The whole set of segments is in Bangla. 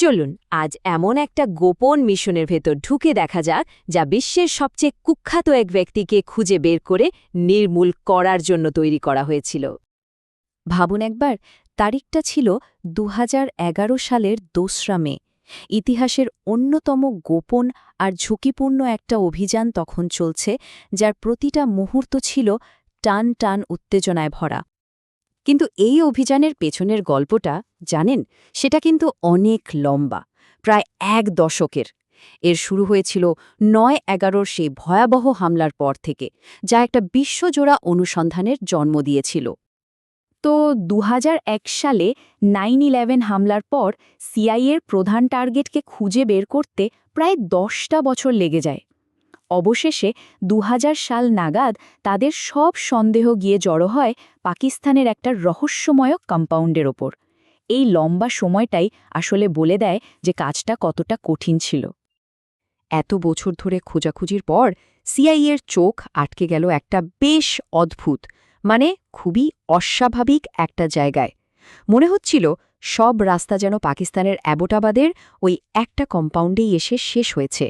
চলুন, আজ এমন একটা গোপন মিশনের ভেতর ঢুকে দেখা যাক, যা বিশ্বের সবচেয়ে কুখ্যাত এক ব্যক্তিকে খুঁজে বের করে নির্মূল করার জন্য তৈরি করা হয়েছিল। ভাবুন একবার, তারিখটা ছিল দু হাজার এগারো সালের দোসরা মে। ইতিহাসের অন্যতম গোপন আর ঝুঁকিপূর্ণ একটা অভিযান তখন চলছে, যার প্রতিটা মুহূর্ত ছিল টান টান উত্তেজনায় ভরা। কিন্তু এই অভিযানের পেছনের গল্পটা জানেন, সেটা কিন্তু অনেক লম্বা, প্রায় এক দশকের। এর শুরু হয়েছিল নয় এগারোর সেই ভয়াবহ হামলার পর থেকে, যা একটা বিশ্বজোড়া অনুসন্ধানের জন্ম দিয়েছিল। তো দু হাজার এক সালে নাইন ইলেভেন হামলার পর সিআইএর প্রধান টার্গেটকে খুঁজে বের করতে প্রায় দশটা বছর লেগে যায়। অবশেষে দু হাজার সাল নাগাদ তাদের সব সন্দেহ গিয়ে জড়ো হয় পাকিস্তানের একটা রহস্যময় কম্পাউন্ডের ওপর। এই লম্বা সময়টাই আসলে বলে দেয় যে কাজটা কতটা কঠিন ছিল। এত বছর ধরে খোঁজাখুঁজির পর সিআইএর চোখ আটকে গেল একটা বেশ অদ্ভুত মানে খুবই অস্বাভাবিক একটা জায়গায়। মনে হচ্ছিল সব রাস্তা যেন পাকিস্তানের অ্যাবোটাবাদের ওই একটা কম্পাউন্ডেই এসে শেষ হয়েছে।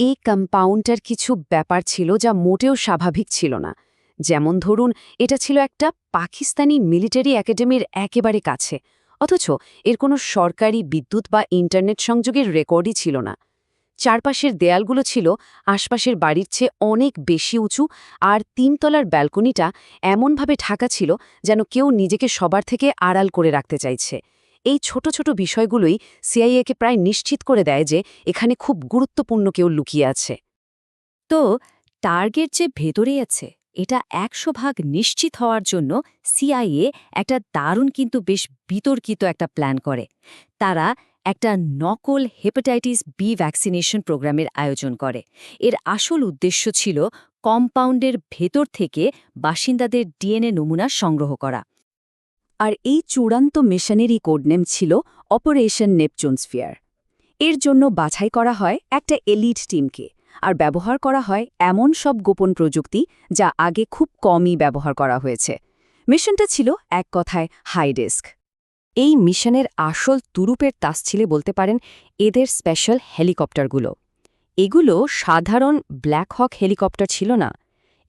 এই কম্পাউন্ডটার কিছু ব্যাপার ছিল যা মোটেও স্বাভাবিক ছিল না। যেমন ধরুন, এটা ছিল একটা পাকিস্তানি মিলিটারি একাডেমির একেবারে কাছে, অথচ এর কোনো সরকারি বিদ্যুৎ বা ইন্টারনেট সংযোগের রেকর্ডই ছিল না। চারপাশের দেয়ালগুলো ছিল আশপাশের বাড়ির চেয়ে অনেক বেশি উঁচু, আর তিনতলার ব্যালকনিটা এমনভাবে ঢাকা ছিল যেন কেউ নিজেকে সবার থেকে আড়াল করে রাখতে চাইছে। এই ছোট ছোট বিষয়গুলোই সিআইএকে প্রায় নিশ্চিত করে দেয় যে এখানে খুব গুরুত্বপূর্ণ কেউ লুকিয়ে আছে। তো টার্গেট যে ভেতরে আছে এটা একশো ভাগ নিশ্চিত হওয়ার জন্য সিআইএ একটা দারুণ কিন্তু বেশ বিতর্কিত একটা প্ল্যান করে। তারা একটা নকল হেপাটাইটিস বি ভ্যাকসিনেশন প্রোগ্রামের আয়োজন করে। এর আসল উদ্দেশ্য ছিল কম্পাউন্ডের ভেতর থেকে বাসিন্দাদের ডিএনএ নমুনা সংগ্রহ করা। আর এই চূড়ান্ত মিশনেরই কোডনেম ছিল অপারেশন নেপচুনসফিয়ার এর জন্য বাছাই করা হয় একটা এলিট টিমকে আর ব্যবহার করা হয় এমন সব গোপন প্রযুক্তি যা আগে খুব কমই ব্যবহার করা হয়েছে। মিশনটা ছিল এক কথায় হাই ডেস্ক এই মিশনের আসল তুরুপের তাস ছিলে বলতে পারেন এদের স্পেশাল হেলিকপ্টারগুলো এগুলো সাধারণ ব্ল্যাক হক হেলিকপ্টার ছিল না।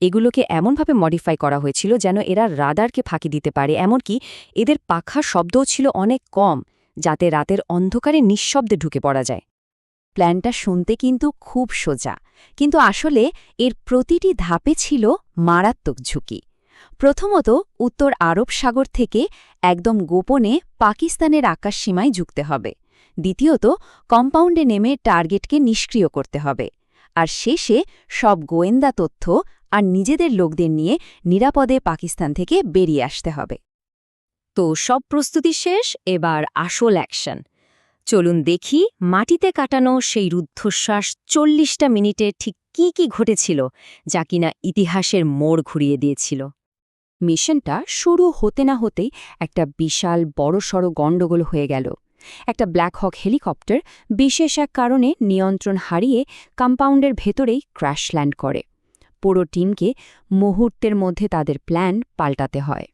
এগুলোকে এমনভাবে মডিফাই করা হয়েছিল যেন এরা রাদারকে ফাঁকি দিতে পারে, এমনকি এদের পাখার শব্দও ছিল অনেক কম, যাতে রাতের অন্ধকারে নিঃশব্দে ঢুকে পড়া যায়। প্ল্যানটা শুনতে কিন্তু খুব সোজা। কিন্তু আসলে এর প্রতিটি ধাপে ছিল মারাত্মক ঝুঁকি। প্রথমত উত্তর আরব সাগর থেকে একদম গোপনে পাকিস্তানের আকাশসীমায় যুক্তে হবে। দ্বিতীয়ত, কম্পাউন্ডে নেমে টার্গেটকে নিষ্ক্রিয় করতে হবে। আর শেষে সব গোয়েন্দা তথ্য আর নিজেদের লোকদের নিয়ে নিরাপদে পাকিস্তান থেকে বেরিয়ে আসতে হবে। তো সব প্রস্তুতি শেষ, এবার আসল অ্যাকশন। চলুন দেখি মাটিতে কাটানো সেই রুদ্ধশ্বাস চল্লিশটা মিনিটে ঠিক কি কি ঘটেছিল, যা কিনা ইতিহাসের মোড় ঘুরিয়ে দিয়েছিল। মিশনটা শুরু হতে না হতেই একটা বিশাল বড়সড় গণ্ডগোল হয়ে গেল। একটা ব্ল্যাক হক হেলিকপ্টার বিশেষ এক কারণে নিয়ন্ত্রণ হারিয়ে কম্পাউন্ডের ভেতরেই ক্র্যাশ ল্যান্ড করে। পুরো টিমকে মুহূর্তের মধ্যে তাদের প্ল্যান পাল্টাতে হয়।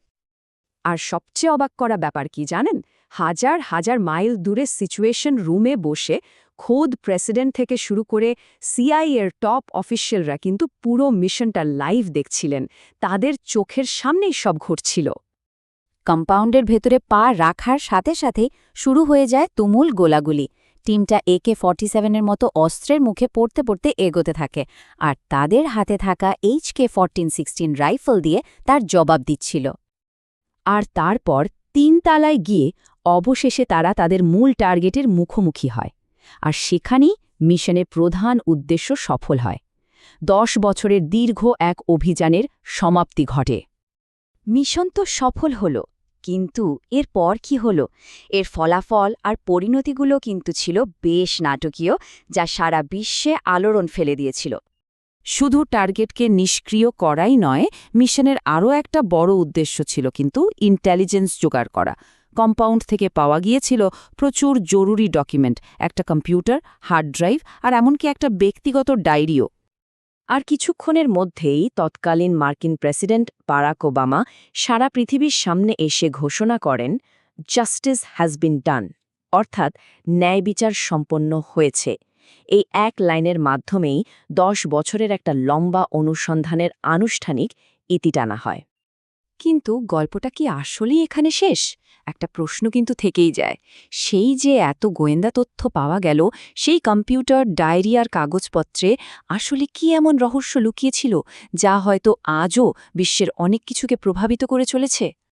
আর সবচেয়ে অবাক করা ব্যাপার কি জানেন? হাজার হাজার মাইল দূরে সিচুয়েশন রুমে বসে খোদ প্রেসিডেন্ট থেকে শুরু করে সিআইএর টপ অফিসিয়ালরা কিন্তু পুরো মিশনটা লাইভ দেখছিলেন। তাদের চোখের সামনেই সব ঘটছিল কম্পাউন্ডের ভেতরে পা রাখার সাথে সাথে শুরু হয়ে যায় তুমুল গোলাগুলি। টিমটা একে ফর্টি সেভেনের মতো অস্ত্রের মুখে পড়তে পড়তে এগোতে থাকে আর তাদের হাতে থাকা এইচকে ফরটিন সিক্সটিন রাইফেল দিয়ে তার জবাব দিচ্ছিল। আর তারপর তিন তালায় গিয়ে অবশেষে তারা তাদের মূল টার্গেটের মুখোমুখি হয়, আর সেখানেই মিশনের প্রধান উদ্দেশ্য সফল হয়। দশ বছরের দীর্ঘ এক অভিযানের সমাপ্তি ঘটে। মিশন তো সফল হল, কিন্তু এর পর কি হল? এর ফলাফল আর পরিণতিগুলো কিন্তু ছিল বেশ নাটকীয়, যা সারা বিশ্বে আলোড়ন ফেলে দিয়েছিল। শুধু টার্গেটকে নিষ্ক্রিয় করাই নয়, মিশনের আরও একটা বড় উদ্দেশ্য ছিল কিন্তু ইন্টেলিজেন্স জোগাড় করা। কম্পাউন্ড থেকে পাওয়া গিয়েছিল প্রচুর জরুরি ডকুমেন্ট একটা কম্পিউটার হার্ড ড্রাইভ আর এমনকি একটা ব্যক্তিগত ডায়েরিও আর কিছুক্ষণের মধ্যেই তৎকালীন মার্কিন প্রেসিডেন্ট বারাক ওবামা সারা পৃথিবীর সামনে এসে ঘোষণা করেন জাস্টিস হ্যাজ বিন ডান অর্থাৎ ন্যায় বিচার সম্পন্ন হয়েছে। এই এক লাইনের মাধ্যমেই দশ বছরের একটা লম্বা অনুসন্ধানের আনুষ্ঠানিক ইতি টানা হয়। কিন্তু গল্পটা কি আসলেই এখানে শেষ? একটা প্রশ্ন কিন্তু থেকেই যায়। সেই যে এত গোয়েন্দা তথ্য পাওয়া গেল, সেই কম্পিউটার, ডায়েরি আর কাগজপত্রে আসলে কি এমন রহস্য লুকিয়েছিল, যা হয়তো আজও বিশ্বের অনেক কিছুকে প্রভাবিত করে চলেছে?